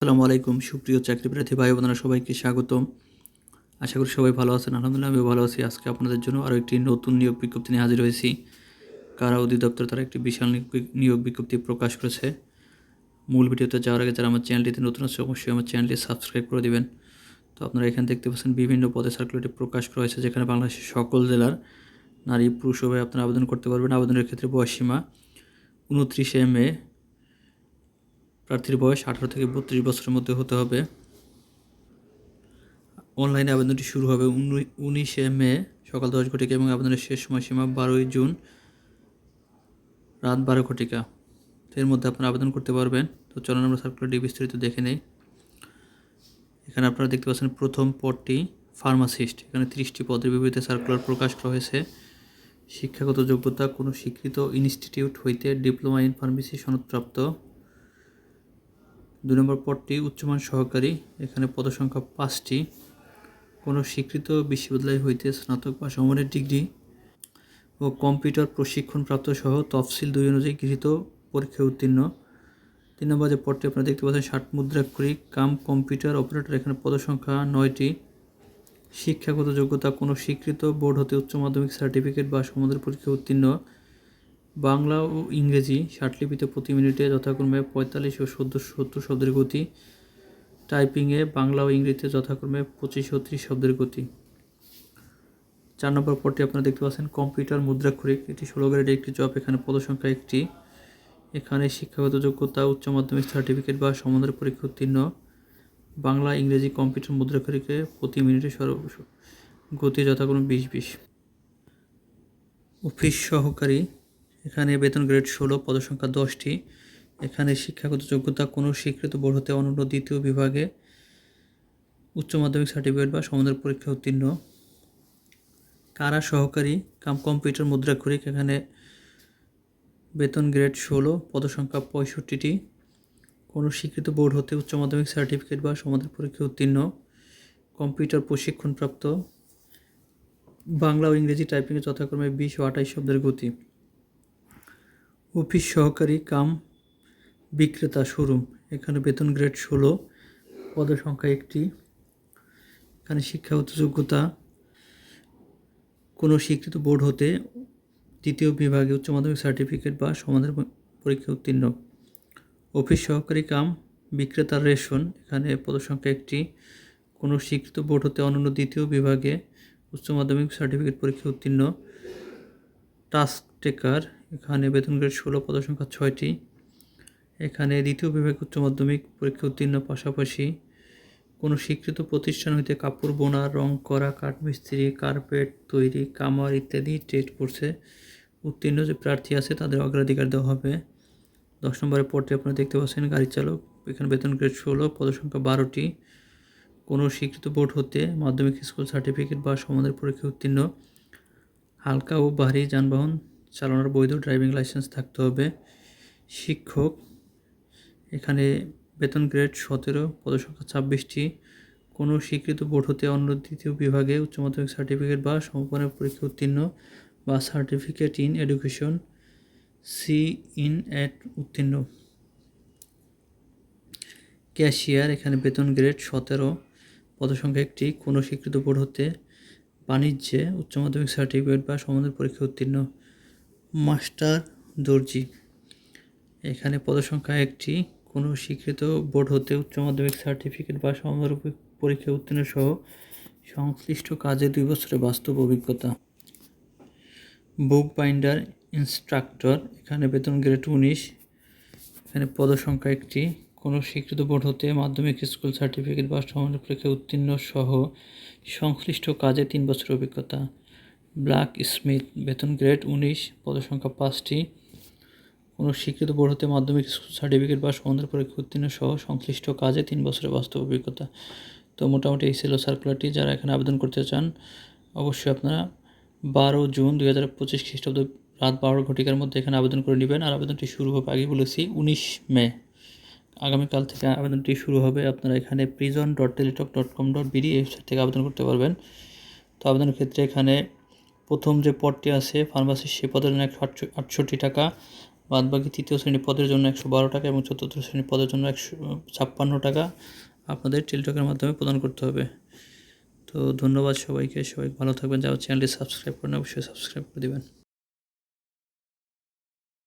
আসসালামু আলাইকুম, সুপ্রিয় চাকরি প্রার্থী ভাই বোনেরা, সবাইকে স্বাগতম। আশা করি সবাই ভালো আছেন। আলহামদুলিল্লাহ আমি ভালো আছি। আজকে আপনাদের জন্য আরও একটি নতুন নিয়োগ বিজ্ঞপ্তি নিয়ে হাজির হয়েছি। কারা অধিদপ্তর, তারা একটি বিশাল নিয়োগ বিজ্ঞপ্তি প্রকাশ করেছে। মূল ভিডিওতে যাওয়ার আগে যারা আমার চ্যানেলটিতে নতুন আছে অবশ্যই আমার চ্যানেলটি সাবস্ক্রাইব করে দেবেন। তো আপনারা এখানে দেখতে পাচ্ছেন, বিভিন্ন পদে সার্কুলেটে প্রকাশ করা হয়েছে, যেখানে বাংলাদেশের সকল জেলার নারী পুরুষ উভয় আপনারা আবেদন করতে পারবেন। আবেদনের ক্ষেত্রে বয়সীমা উনত্রিশে মে প্রার্থীর বয়স আঠারো থেকে বত্রিশ বছরের মধ্যে হতে হবে। অনলাইনে আবেদনটি শুরু হবে উনি- উনিশে মে সকাল দশ ঘটিকা এবং আবেদনের শেষ সময়সীমা বারোই জুন রাত বারো ঘটিকা। এর মধ্যে আপনারা আবেদন করতে পারবেন। তো চলুন আমরা সার্কুলারটি বিস্তারিত দেখে নেই। এখানে আপনারা দেখতে পাচ্ছেন প্রথম পদটি ফার্মাসিস্ট এখানে তিরিশটি পদের বিপরীতে সার্কুলার প্রকাশ করা হয়েছে। শিক্ষাগত যোগ্যতা কোনো স্বীকৃত ইনস্টিটিউট হইতে ডিপ্লোমা ইন ফার্মেসি সনদপ্রাপ্ত। দুই নম্বর পদটি উচ্চমান সহকারী। এখানে পদসংখ্যা পাঁচটি। কোনো স্বীকৃত বিশ্ববিদ্যালয় হইতে স্নাতক বা সমমানের ডিগ্রি ও কম্পিউটার প্রশিক্ষণপ্রাপ্ত সহ তফসিল দুই অনুযায়ী গৃহীত, পরীক্ষায় উত্তীর্ণ। তিন নম্বর যে পদটি আপনারা দেখতে পাচ্ছেন, ষাট মুদ্রাক্ষরী কাম, কম্পিউটার অপারেটর, এখানে পদসংখ্যা নয়টি। শিক্ষাগত যোগ্যতা, কোনো স্বীকৃত বোর্ড হতে উচ্চ মাধ্যমিক সার্টিফিকেট বা সমুদ্র পরীক্ষায় উত্তীর্ণ। বাংলা ও ইংরেজি ষাটলিপিতে প্রতি মিনিটে যথাক্রমে পঁয়তাল্লিশ ও সত্তর সত্তর শব্দের গতি। টাইপিংয়ে বাংলা ও ইংরেজিতে যথাক্রমে পঁচিশ ও ত্রিশ শব্দের গতি। চার নম্বর পদটি আপনারা দেখতে পাচ্ছেন, কম্পিউটার মুদ্রাক্ষরিক। এটি ষোলো গ্রেডের একটি জব, এখানে পদসংখ্যা একটি। এখানে শিক্ষাগত যোগ্যতা, উচ্চ মাধ্যমিক সার্টিফিকেট বা সমুদ্র পরীক্ষা উত্তীর্ণ। বাংলা, ইংরেজি কম্পিউটার মুদ্রাক্ষরিকে প্রতি মিনিটে সর্ব গতি যথাক্রমে বিশ বিশ। অফিস সহকারী এখানে বেতন গ্রেড ষোলো, পদসংখ্যা দশটি। এখানে শিক্ষাগত যোগ্যতা কোনো স্বীকৃত বোর্ড হতে অনন্য দ্বিতীয় বিভাগে উচ্চ মাধ্যমিক সার্টিফিকেট বা সমাধান পরীক্ষা উত্তীর্ণ। কারা সহকারী কাম কম্পিউটার মুদ্রা মুদ্রাক্ষরিক? এখানে বেতন গ্রেড ষোলো, পদসংখ্যা পঁয়ষট্টিটি। কোনো স্বীকৃত বোর্ড হতে উচ্চ মাধ্যমিক সার্টিফিকেট বা সমাধান পরীক্ষা উত্তীর্ণ। কম্পিউটার প্রশিক্ষণপ্রাপ্ত। বাংলা ও ইংরেজি টাইপিংয়ে যথাক্রমে বিশ ও আঠাইশ শব্দের গতি। অফিস সহকারী কাম বিক্রেতা শোরুম। এখানে বেতন গ্রেড ষোলো, পদের সংখ্যা একটি। এখানে শিক্ষাগত যোগ্যতা কোনো স্বীকৃত বোর্ড হতে দ্বিতীয় বিভাগে উচ্চ মাধ্যমিক সার্টিফিকেট বা সমাধান পরীক্ষা উত্তীর্ণ। অফিস সহকারী কাম বিক্রেতার রেশন, এখানে পদসংখ্যা একটি। কোনো স্বীকৃত বোর্ড হতে অনন্য দ্বিতীয় বিভাগে উচ্চ মাধ্যমিক সার্টিফিকেট পরীক্ষা উত্তীর্ণ। টাস্ক টেকার এখানে বেতন গ্রেড ষোলো পদসংখ্যা ছয়টি। এখানে দ্বিতীয় বিভাগ উচ্চ মাধ্যমিক পরীক্ষা উত্তীর্ণ পাশাপাশি কোনো স্বীকৃত প্রতিষ্ঠান হইতে কাপড়, বোনা, রং, করা কাঠমিস্ত্রি কার্পেট তৈরি, কামার ইত্যাদি টেস্ট কোর্সে উত্তীর্ণ যে প্রার্থী আছে তাদের অগ্রাধিকার দেওয়া হবে। দশ নম্বরের পদটি আপনারা দেখতে পাচ্ছেন, গাড়ি চালক। এখানে বেতন গ্রেড ষোলো পদসংখ্যা বারোটি। কোনো স্বীকৃত বোর্ড হতে মাধ্যমিক স্কুল সার্টিফিকেট বা সমাধান পরীক্ষা উত্তীর্ণ। হালকা ও ভারী যানবাহন চালানোর বৈধ ড্রাইভিং লাইসেন্স থাকতে হবে। শিক্ষক, এখানে বেতন গ্রেড সতেরো, পদসংখ্যা ছাব্বিশটি। কোনো স্বীকৃত বোর্ড হতে অন্য দ্বিতীয় বিভাগে উচ্চ মাধ্যমিক সার্টিফিকেট বা সমাপনের পরীক্ষা উত্তীর্ণ বা certificate in education, C in Ed উত্তীর্ণ। ক্যাশিয়ার, এখানে বেতন গ্রেড সতেরো, পদসংখ্যা একটি। কোনো স্বীকৃত বোর্ড হতে বাণিজ্যে উচ্চ মাধ্যমিক সার্টিফিকেট বা সমাধান পরীক্ষা উত্তীর্ণ। মাস্টার দর্জি। এখানে পদসংখ্যা একটি। কোনো স্বীকৃত বোর্ড হতে উচ্চ মাধ্যমিক সার্টিফিকেট বা সমাধান পরীক্ষা উত্তীর্ণ সহ সংশ্লিষ্ট কাজে দুই বছরের বাস্তব অভিজ্ঞতা। বুক বাইন্ডার ইনস্ট্রাক্টর, এখানে বেতন গ্রেড উনিশ। এখানে পদসংখ্যা একটি। কোনো স্বীকৃত বোর্ড হতে মাধ্যমিক স্কুল সার্টিফিকেট বা সমানের পরীক্ষায় উত্তীর্ণ সহ সংশ্লিষ্ট কাজে তিন বছর অভিজ্ঞতা। ব্ল্যাক স্মিথ বেতন গ্রেড উনিশ, পদসংখ্যা পাঁচটি। কোনো স্বীকৃত বোর্ড হতে মাধ্যমিক সার্টিফিকেট বা সমানের পরীক্ষা উত্তীর্ণ সহ সংশ্লিষ্ট কাজে তিন বছরের বাস্তব অভিজ্ঞতা। তো মোটামুটি এই ছিল সার্কুলারটি যারা এখানে আবেদন করতে চান, অবশ্যই আপনারা বারো জুন দুই হাজার পঁচিশ খ্রিস্টাব্দ রাত বারো ঘটিকার মধ্যে এখানে আবেদন করে নেবেন। আর আবেদনটি শুরু হবে আগে বলেছি, উনিশ মে। আগামীকাল থেকে আবেদনটি শুরু হবে, আপনারা এখানে prison dot Teletalk dot com dot BD website থেকে আবেদন করতে পারবেন। তো আবেদনের ক্ষেত্রে এখানে প্রথম যে পদটি আছে ফার্মাসি সে পদের জন্য একশো আটষট্টি টাকা। বাদ বাকি তৃতীয় শ্রেণি পদের জন্য একশো বারো টাকা এবং চতুর্থ শ্রেণি পদের জন্য একশো, ছাপ্পান্ন টাকা আপনাদের টেলিটকের মাধ্যমে প্রদান করতে হবে। তো ধন্যবাদ সবাইকে। সবাই ভালো থাকবেন। যারা চ্যানেলটি সাবস্ক্রাইব করেন অবশ্যই সাবস্ক্রাইব করে দেবেন।